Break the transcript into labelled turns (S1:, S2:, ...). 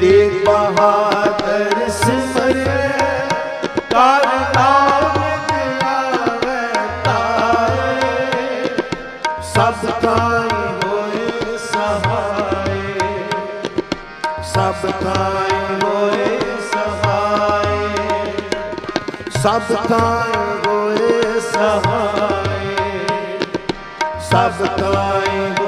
S1: ਤੇਗ ਬਹਾਦਰ ਸਿਮਰਿਐ ਕਰ ਨਾਮ ਆਵੇ ਤਾਰੇ ਸਭ ਥਾਈ ਹੋਏ ਸਹਾਏ ਸਭ ਥਾਈ ਹੋਏ ਸਹਾਏ ਸਭ ਥਾਈ ਹੋਏ ਸਹਾਏ ਸਭ ਥਾਈ